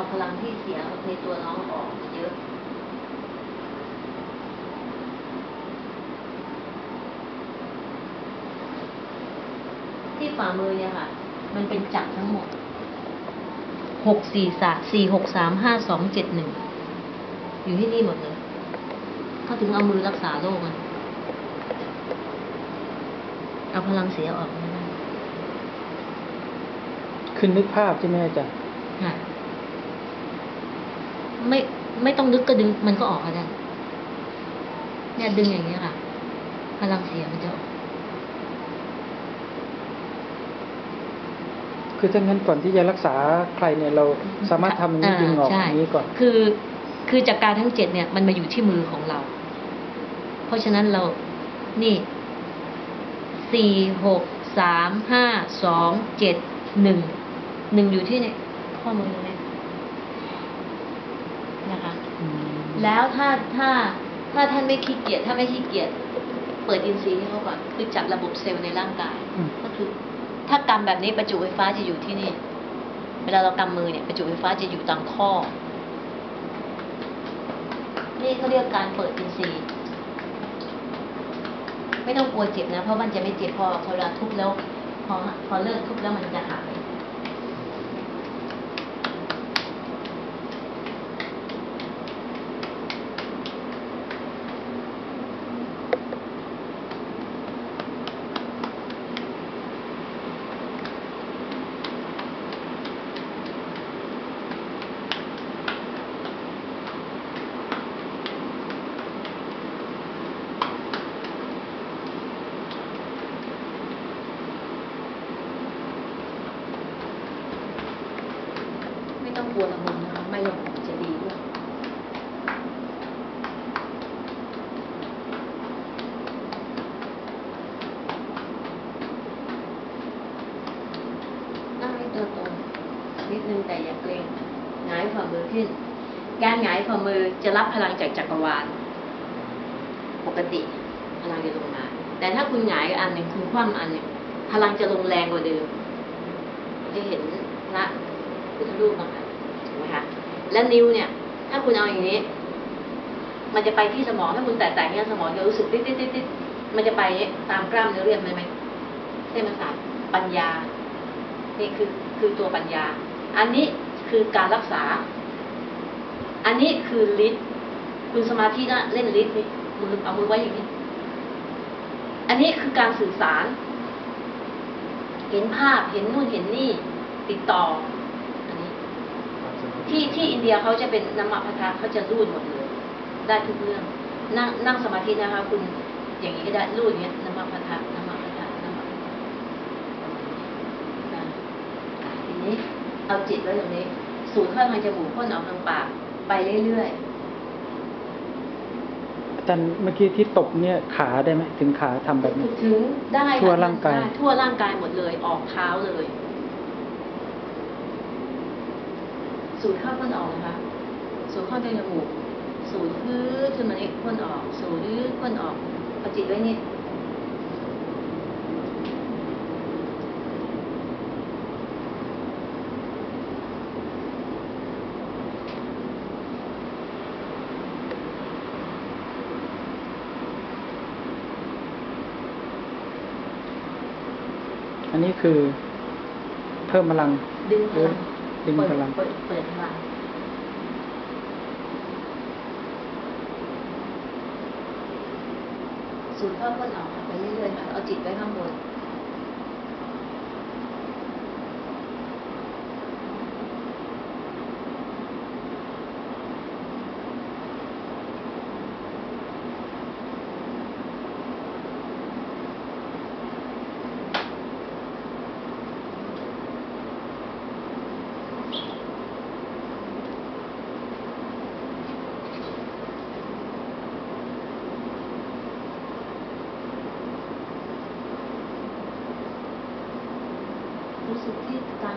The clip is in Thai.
เอาพลังที่เสียในตัวน้องออกเยอะ ที่ฝ่ามือเนี่ยค่ะ มันเป็นจักรทั้งหมดหกสี่สาสี่หกสามห้าสองเจ็ดหนึ่งอยู่ที่นี่หมดเลยเขาถึงเอามือรักษาโรคมันเอาพลังเสียออกไม่ได้คือนึกภาพใช่ไหมอาจารย์ค่ะ ไม่ไม่ต้องนึกก็ดึง มันก็ออกค่ะอาจารย์เนี่ยดึงอย่างเงี้ยค่ะพลังเสียมันจะออกคือถ้างั้นก่อนที่จะรักษาใครเนี่ยเราสามารถทำอย่างนี้ดึงออกใช่อย่างนี้ก่อน คือคือจากการทั้งเจ็ดเนี่ยมันมาอยู่ที่มือของเรา เพราะฉะนั้นเรานี่สี่หกสามห้าสองเจ็ดหนึ่งหนึ่งอยู่ที่เนี่ยข้อมือตรงนี้นะคะ อืม แล้วถ้าถ้าถ้าท่านไม่ขี้เกียจถ้าไม่ขี้เกียจเปิดอินทรีย์ให้เขาก่อนคือจับระบบเซลล์ในร่างกายอืมก็คือ ถ้ากำแบบนี้ประจุไฟฟ้าจะอยู่ที่นี่ เวลาเรากำมือเนี่ยประจุไฟฟ้าจะอยู่ตามข้อ นี่เขาเรียกการเปิดอินทรีย์ไม่ต้องกลัวเจ็บนะ เพราะมันจะไม่เจ็บพอพอเวลาทุบแล้ว พอพอเลิกทุบแล้วมันจะหาย ไม่ ต้องกลัวระบบนะคะไม่ระบบจะดีด้วยนั่งให้ตัวตรงนิดนึงแต่อย่าเกรงหงายฝ่ามือขึ้น การหงายฝ่ามือจะรับพลังจากจักรวาล ปกติพลังจะลงมาแต่ถ้าคุณหงายอันหนึ่งคุณคว่ำอันหนึ่งพลังจะลงแรงกว่าเดิมจะเห็นพระพุทธรูปบางอัน ไหมคะและนิ้วเนี่ย ถ้าคุณเอาอย่างนี้ มันจะไปที่สมองถ้าคุณแตะๆเนี่ยสมองจะรู้สึกติดติดติดติดมันจะไปตามกล้ามเนื้อเรียบไหมไหมเส้นประสาทปัญญา นี่คือคือตัวปัญญา อันนี้คือการรักษา อันนี้คือฤทธิ์คุณสมาธินะเล่นฤทธิ์นี่มือเอามือไว้อย่างนี้ อันนี้คือการสื่อสาร เห็นภาพเห็นนู่นเห็นนี่ ติดต่อ ที่ที่อินเดียเขาจะเป็นน้ำมัพัทะเขาจะรูดหมดเลย ได้ทุกเรื่องนั่งนั่งสมาธินะคะ คุณอย่างนี้ก็ได้รูดอย่างเงี้ยน้ำมัพัทะน้ำมัพัทะน้ำมัพัทะนะอะทีนี้เอาจิตไว้ตรงนี้ สูดเข้าทางจมูกพ่นออกทางปากไปเรื่อยอาจารย์เมื่อกี้ที่ตบเนี่ยขาได้ไหมถึงขาทำแบบนี้ๆถึงได้ค่ะทั่วร่างกายได้ทั่วร่างกายหมดเลย ออกเท้าเลย สูดเข้าพ่นออกนะคะสูดเข้าทางจมูกสูดพื้นขึ้นมานี่พ่นออกสูดพื้นพ่นออกเอาจิตไว้นี่อันนี้คือเพิ่มพลังดึงพลัง ดึงพลังเปิดเปิดพลังสูดเข้าพ่นออกค่ะไปเรื่อยๆค่ะเอาจิตไว้ข้างบน รู้สึกที่กลา